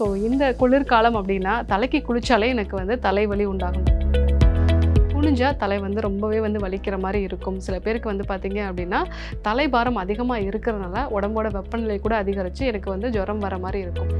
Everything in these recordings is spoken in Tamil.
ஸோ இந்த குளிர்காலம் அப்படின்னா தலைக்கு குளிச்சாலே எனக்கு வந்து தலைவலி உண்டாகும். குனிஞ்சா தலை வந்து ரொம்பவே வந்து வலிக்கிற மாதிரி இருக்கும். சில பேருக்கு வந்து பார்த்தீங்க அப்படின்னா தலைபாரம் அதிகமாக இருக்கிறதுனால உடம்போட வெப்பநிலை கூட அதிகரித்து எனக்கு வந்து ஜுரம் வர மாதிரி இருக்கும்.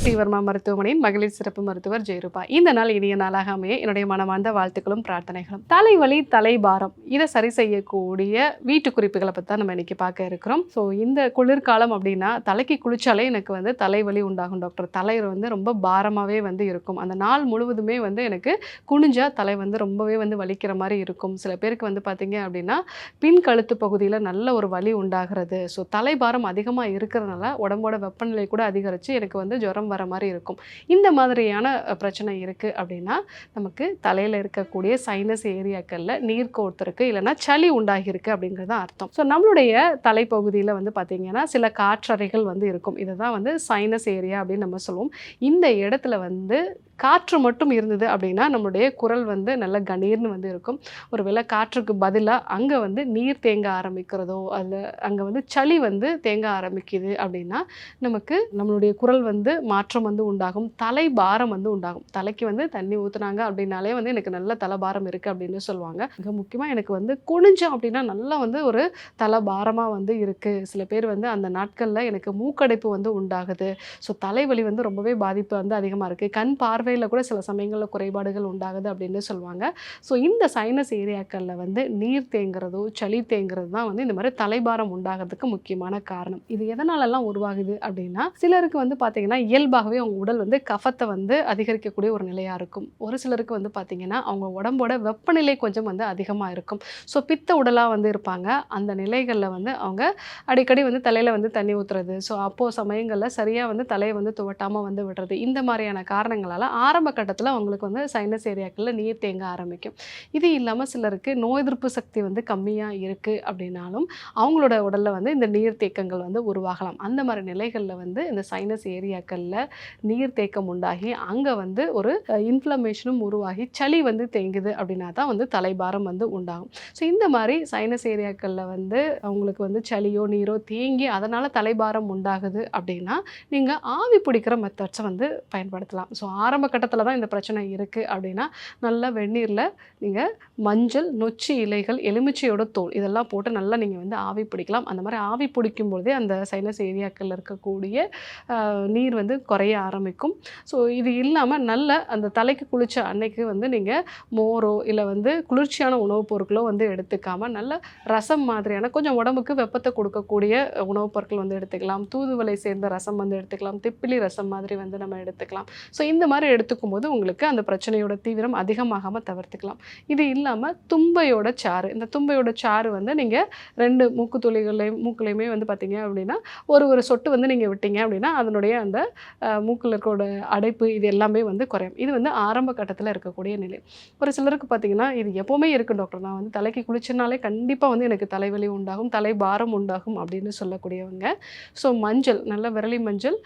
ஸ்ரீவர்மா மருத்துவமனையின் மகளிர் சிறப்பு மருத்துவர் ஜெயரூபா. இந்த நாள் இனிய நாளாக அமைய என்னுடைய மனமார்ந்த வாழ்த்துக்களும் பிரார்த்தனைகளும். தலைவலி தலைபாரம் இதை சரி செய்யக்கூடிய வீட்டு குறிப்புகளை பற்றி தான் நம்ம இன்னைக்கு பார்க்க இருக்கிறோம். ஸோ இந்த குளிர்காலம் அப்படின்னா தலைக்கு குளிச்சாலே எனக்கு வந்து தலைவலி உண்டாகும் டாக்டர். தலை வந்து ரொம்ப பாரமாகவே வந்து இருக்கும். அந்த நாள் முழுவதுமே வந்து எனக்கு குனிஞ்சா தலை வந்து ரொம்பவே வந்து வலிக்கிற மாதிரி இருக்கும். சில பேருக்கு வந்து பார்த்தீங்க அப்படின்னா பின் கழுத்து பகுதியில் நல்ல ஒரு வலி உண்டாகிறது. ஸோ தலைபாரம் அதிகமாக இருக்கிறதுனால உடம்போட வெப்பநிலை கூட அதிகரித்து எனக்கு வந்து ஜுரம் வர மாதிரி இருக்கும். இந்த மாதிரியான பிரச்சனை இருக்குது அப்படின்னா நமக்கு தலையில் இருக்கக்கூடிய சைனஸ் ஏரியாக்களில் நீர் கோர்த்துருக்கு இல்லைன்னா சளி உண்டாகியிருக்கு அப்படிங்கிறது தான் அர்த்தம். ஸோ நம்மளுடைய தலைப்பகுதியில் வந்து பார்த்திங்கன்னா சில காற்றறைகள் வந்து இருக்கும். இதை தான் வந்து சைனஸ் ஏரியா அப்படின்னு நம்ம சொல்லுவோம். இந்த இடத்துல வந்து காற்று மட்டும் இருந்தது அப்படின்னா நம்மளுடைய குரல் வந்து நல்ல கணீர்னு வந்து இருக்கும். ஒருவேளை காற்றுக்கு பதிலாக அங்கே வந்து நீர் தேங்க ஆரம்பிக்கிறதோ அதில் அங்கே வந்து சளி வந்து தேங்க ஆரம்பிக்குது அப்படின்னா நமக்கு நம்மளுடைய குரல் வந்து மாற்றம் வந்து உண்டாகும் தலை பாரம் வந்து உண்டாகும். தலைக்கு வந்து தண்ணி ஊற்றுனாங்க அப்படின்னாலே வந்து எனக்கு நல்ல தலை பாரம் இருக்குது அப்படின்னு சொல்லுவாங்க. மிக முக்கியமாக எனக்கு வந்து குனிஞ்சோம் அப்படின்னா நல்லா வந்து ஒரு தலை பாரமாக வந்து இருக்குது சில பேர் வந்து அந்த நாட்களில் எனக்கு மூக்கடைப்பு வந்து உண்டாகுது. ஸோ தலைவலி வந்து ரொம்பவே பாதிப்பு வந்து அதிகமாக இருக்குது கண் பார்வையில் கூட சில சமயங்களில் குறைபாடுகள் உண்டாகுது அப்படின்னு சொல்லுவாங்க. ஸோ இந்த சைனஸ் ஏரியாக்களில் வந்து நீர் தேங்குறதோ சளி தேங்குறது தான் வந்து இந்த மாதிரி தலைபாரம் உண்டாகிறதுக்கு முக்கியமான காரணம். இது எதனாலெல்லாம் உருவாகுது அப்படின்னா சிலருக்கு வந்து பார்த்திங்கன்னா இயல்பாகவே அவங்க உடல் வந்து கஃபத்தை வந்து அதிகரிக்கக்கூடிய ஒரு நிலையாக இருக்கும். ஒரு சிலருக்கு வந்து பார்த்திங்கன்னா அவங்க உடம்போட வெப்பநிலை கொஞ்சம் வந்து அதிகமாக இருக்கும். ஸோ பித்த உடலாக வந்து இருப்பாங்க. அந்த நிலைகளில் வந்து அவங்க அடிக்கடி வந்து தலையில் வந்து தண்ணி ஊற்றுறது ஸோ அப்போது சமயங்களில் சரியாக வந்து தலையை வந்து துவட்டாமல் வந்து விடுறது. இந்த மாதிரியான காரணங்களால் ஆரம்ப கட்டத்தில் அவங்களுக்கு வந்து சைனஸ் ஏரியாக்களில் நீர் தேங்க ஆரம்பிக்கும். இது இல்லாமல் சிலருக்கு நோய் எதிர்ப்பு சக்தி வந்து கம்மியாக இருக்குது அப்படின்னாலும் அவங்களோட உடலில் வந்து இந்த நீர் தேக்கங்கள் வந்து உருவாகலாம். அந்த மாதிரி நிலைகளில் வந்து இந்த சைனஸ் ஏரியாக்களில் நீர் தேக்கம் உண்டாகி அங்கே வந்து ஒரு இன்ஃப்ளமேஷனும் உருவாகி சளி வந்து தேங்குது அப்படின்னா தான் வந்து தலைபாரம் வந்து உண்டாகும். ஸோ இந்த மாதிரி சைனஸ் ஏரியாக்களில் வந்து அவங்களுக்கு வந்து சளியோ நீரோ தேங்கி அதனால் தலைபாரம் உண்டாகுது அப்படின்னா நீங்கள் ஆவி பிடிக்கிற மெத்தட்ஸை வந்து பயன்படுத்தலாம். ஸோ ஆரம்ப கட்டத்தில் தான் இந்த பிரச்சனை இருக்குது அப்படின்னா நல்லா வெந்நீரில் நீங்கள் மஞ்சள் நொச்சி இலைகள் எலுமிச்சையோட தோல் இதெல்லாம் போட்டு நல்லா நீங்கள் வந்து ஆவி பிடிக்கலாம். அந்த மாதிரி ஆவி பிடிக்கும் பொழுதே அந்த சைனஸ் ஏரியாக்களில் இருக்கக்கூடிய நீர் வந்து குறைய ஆரம்பிக்கும். ஸோ இது இல்லாமல் நல்ல அந்த தலைக்கு குளிச்ச அன்னைக்கு வந்து நீங்கள் மோரோ இல்லை வந்து குளிர்ச்சியான உணவுப் பொருட்களோ வந்து எடுத்துக்காமல் நல்ல ரசம் மாதிரியான கொஞ்சம் உடம்புக்கு வெப்பத்தை கொடுக்கக்கூடிய உணவுப் பொருட்கள் வந்து எடுத்துக்கலாம். தூதுவலை சேர்ந்த ரசம் வந்து எடுத்துக்கலாம். திப்பிலி ரசம் மாதிரி வந்து நம்ம எடுத்துக்கலாம். ஸோ இந்த மாதிரி எடுத்துக்கும் போது உங்களுக்கு அந்த பிரச்சனையோட தீவிரம் அதிகமாகாமல் தவிர்த்துக்கலாம். இது இல்லாமல் தும்பையோட சாறு. இந்த தும்பையோட சாறு வந்து நீங்கள் ரெண்டு மூக்கு துளிகளையும் மூக்குலையுமே வந்து பார்த்தீங்க அப்படின்னா ஒரு ஒரு சொட்டு வந்து நீங்கள் விட்டீங்க அப்படின்னா அதனுடைய அந்த மூக்கில் இருக்கோட அடைப்பு இது எல்லாமே வந்து குறையும். இது வந்து ஆரம்ப கட்டத்தில் இருக்கக்கூடிய நிலை. ஒரு சிலருக்கு பார்த்தீங்கன்னா இது எப்போவுமே இருக்குது டாக்டர். நான் வந்து தலைக்கு குளிச்சனாலே கண்டிப்பாக வந்து எனக்கு தலைவலி உண்டாகும் தலை பாரம் உண்டாகும் அப்படின்னு சொல்லக்கூடியவங்க. ஸோ மஞ்சள் நல்ல விரலி மஞ்சள்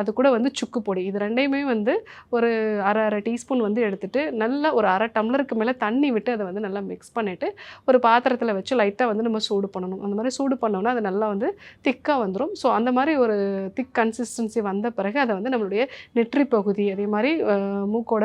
அது கூட வந்து சுக்கு பொடி. இது ரெண்டையுமே வந்து ஒரு அரை அரை டீஸ்பூன் வந்து எடுத்துகிட்டு நல்லா ஒரு அரை டம்ளருக்கு மேலே தண்ணி விட்டு அதை வந்து நல்லா மிக்ஸ் பண்ணிவிட்டு ஒரு பாத்திரத்தில் வச்சு லைட்டாக வந்து நம்ம சூடு பண்ணணும். அந்த மாதிரி சூடு பண்ணோம்னா அது நல்லா வந்து திக்காக வந்துடும் ஸோ அந்த மாதிரி ஒரு திக் கன்சிஸ்டன்சி வந்த பிறகு அதை வந்து நம்மளுடைய நெற்றி பகுதி அதே மாதிரி மூக்கோட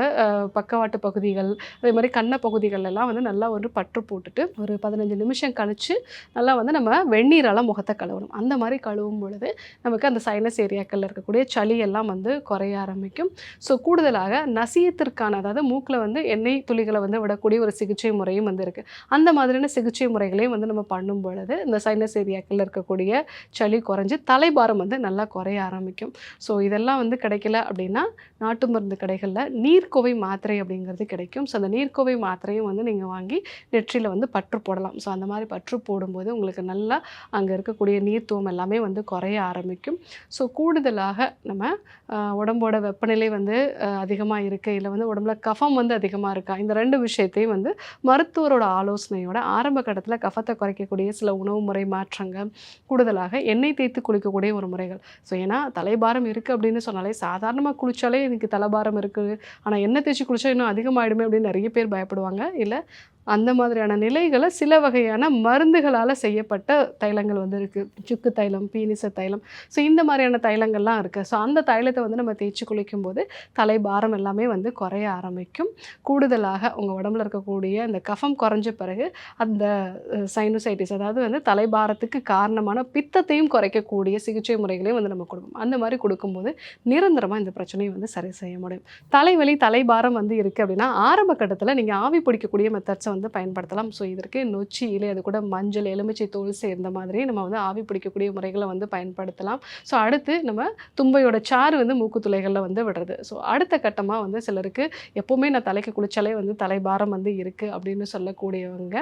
பக்கவாட்டு பகுதிகள் அதே மாதிரி கண்ண பகுதிகள் எல்லாம் வந்து நல்லா ஒரு பற்று போட்டுட்டு ஒரு பதினஞ்சு நிமிஷம் கழித்து நல்லா வந்து நம்ம வெந்நீரால் முகத்தை கழுவணும். அந்த மாதிரி கழுவும் பொழுது நமக்கு அந்த சைனஸ் ஏரியாக்களில் இருக்கக்கூடிய சளி எல்லாம் வந்து குறைய ஆரம்பிக்கும். ஸோ கூடுதலாக நசியத்திற்கான அதாவது மூக்கில் வந்து எண்ணெய் துளிகளை வந்து விடக்கூடிய ஒரு சிகிச்சை முறையும் வந்து இருக்குது அந்த மாதிரியான சிகிச்சை முறைகளையும் வந்து நம்ம பண்ணும் பொழுது இந்த சைனஸ் ஏரியாக்களில் இருக்கக்கூடிய சளி குறைஞ்சி தலைபாரம் வந்து நல்லா குறைய ஆரம்பிக்கும். ஸோ இதெல்லாம் வந்து கிடைக்கல அப்படின்னா நாட்டு மருந்து கடைகளில் நீர்க்கோவை மாத்திரை அப்படிங்கிறது கிடைக்கும். ஸோ அந்த நீர்க்கோவை மாத்திரையும் வந்து நீங்கள் வாங்கி நெற்றியில் வந்து பற்று போடலாம். ஸோ அந்த மாதிரி பற்று போடும்போது உங்களுக்கு நல்லா அங்கே இருக்கக்கூடிய நீர்த்துவம் எல்லாமே வந்து குறைய ஆரம்பிக்கும். ஸோ கூடுதலாக நம்ம உடம்போட வெப்பநிலை வந்து அதிகமாக இருக்குது இல்லை வந்து உடம்புல கஃபம் வந்து அதிகமாக இருக்கா? இந்த ரெண்டு விஷயத்தையும் வந்து மருத்துவரோட ஆலோசனையோட ஆரம்ப கட்டத்தில் கஃபத்தை குறைக்கக்கூடிய சில உணவு முறை மாற்றங்கள் கூடுதலாக எண்ணெய் தேய்த்து குளிக்கக்கூடிய ஒரு முறைகள். ஸோ ஏன்னா தலைபாரம் இருக்குது அப்படின்னு சொன்னாலே சாதாரணமாக குளித்தாலே எனக்கு தலைபாரம் இருக்குது ஆனால் எண்ணெய் தேய்ச்சி குளித்தா இன்னும் அதிகமாகிடுமே அப்படின்னு நிறைய பேர் பயப்படுவாங்க. இல்லை அந்த மாதிரியான நிலைகளை சில வகையான மருந்துகளால் செய்யப்பட்ட தைலங்கள் வந்து இருக்குது சுக்கு தைலம் பீனிச தைலம். ஸோ இந்த மாதிரியான தைலங்கள்லாம் இருக்குது ஸோ அந்த தைலத்தை வந்து நம்ம தேய்ச்சி குளிக்கும்போது தலை பாரம் எல்லாமே வந்து குறைய ஆரம்பிக்கும். கூடுதலாக உங்கள் உடம்புல இருக்கக்கூடிய அந்த கஃபம் குறைஞ்ச பிறகு அந்த சைனோசைட்டிஸ் அதாவது வந்து தலைபாரத்துக்கு காரணமான பித்தத்தையும் குறைக்கக்கூடிய சிகிச்சை முறைகளையும் வந்து நம்ம கொடுப்போம் அந்த மாதிரி கொடுக்கும்போது நிரந்தரமாக இந்த பிரச்சனையை வந்து சரி செய்ய முடியும். தலைவலி தலைபாரம் வந்து இருக்குது அப்படின்னா ஆரம்ப கட்டத்தில் நீங்கள் ஆவி பிடிக்கக்கூடிய மெத்தட்ஸை வந்து பயன்படுத்தலாம். ஸோ இதற்கு நொச்சி இலை அது கூட மஞ்சள் எலுமிச்சை தோல் சேர்ந்த மாதிரி நம்ம வந்து ஆவி பிடிக்கக்கூடிய முறைகளை வந்து பயன்படுத்தலாம். ஸோ அடுத்து நம்ம தும்பையோட சாறு வந்து மூக்கு துளைகளில் வந்து விடுறது. ஸோ அடுத்த கட்டமாக வந்து சிலருக்கு எப்போவுமே நான் தலைக்கு குளிச்சாலே வந்து தலைபாரம் வந்து இருக்குது அப்படின்னு சொல்லக்கூடியவங்க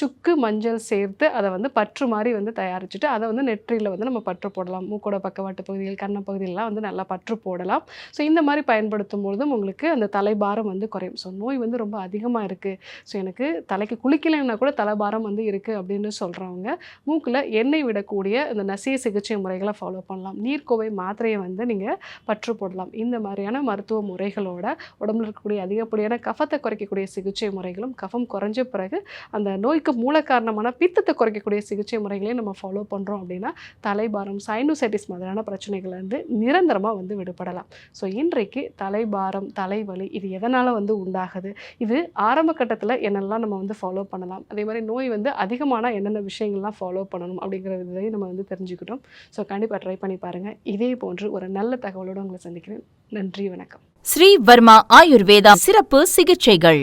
சுக்கு மஞ்சள் சேர்த்து அதை வந்து பற்று மாதிரி வந்து தயாரிச்சுட்டு அதை வந்து நெற்றியில் வந்து நம்ம பற்று போடலாம். மூக்கோட பக்கவாட்டு பகுதிகள் கண்ண பகுதியிலலாம் வந்து நல்லா பற்று போடலாம். ஸோ இந்த மாதிரி பயன்படுத்தும் பொழுதும் உங்களுக்கு அந்த தலைபாரம் வந்து குறையும். ஸோ நோய் வந்து ரொம்ப அதிகமாக இருக்குது ஸோ எனக்கு தலைக்கு குளிக்கலைன்னா கூட தலைபாரம் வந்து இருக்குது அப்படின்னு சொல்கிறவங்க மூக்கில் எண்ணெய் விடக்கூடிய இந்த நசிய சிகிச்சை முறைகளை ஃபாலோ பண்ணலாம். நீர்க்கோவை மாத்திரையை வந்து நீங்கள் பற்று போடலாம். இந்த மாதிரியான மருத்துவ முறைகளோட உடம்புல இருக்கக்கூடிய அதிகப்படியான கஃபத்தை குறைக்கக்கூடிய சிகிச்சை முறைகளும் கஃபம் குறைஞ்ச பிறகு அந்த நோய்க்கு மூல காரணமான பித்தத்தை குறைக்கக்கூடிய சிகிச்சை முறைகளையும் நம்ம ஃபாலோ பண்ணுறோம் அப்படின்னா தலைபாரம் சைனோசைட்டிஸ் மாதிரியான பிரச்சனைகள் வந்து நிரந்தரமாக வந்து விடுபடலாம். ஸோ இன்றைக்கு தலைபாரம் தலைவலி இது எதனால் வந்து உண்டாகுது? இது ஆரம்ப கட்டத்தில் என்னெல்லாம் நம்ம வந்து ஃபாலோ பண்ணலாம். அதே மாதிரி நோய் வந்து அதிகமான என்னென்ன விஷயங்கள்லாம் ஃபாலோ பண்ணணும் அப்படிங்கிற இதையும் நம்ம வந்து தெரிஞ்சுக்கிட்டோம். ஸோ கண்டிப்பாக ட்ரை பண்ணி பாருங்கள் இதே போன்று ஒரு நல்ல தகவலோடு உங்களை சந்திக்கிறேன். நன்றி வணக்கம். ஸ்ரீ வர்மா ஆயுர்வேதா சிறப்பு சிகிச்சைகள்.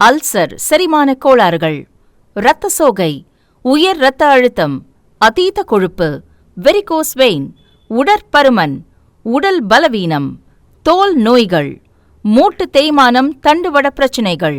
அல்சர் செரிமான கோளாறுகள். இரத்த சோகை உயர் இரத்த அழுத்தம் அதீத கொழுப்பு வெரிகோஸ் வெயின் உடற்பருமன் உடல் பலவீனம் தோல் நோய்கள் மூட்டு தேய்மானம் தண்டுவட பிரச்சினைகள்.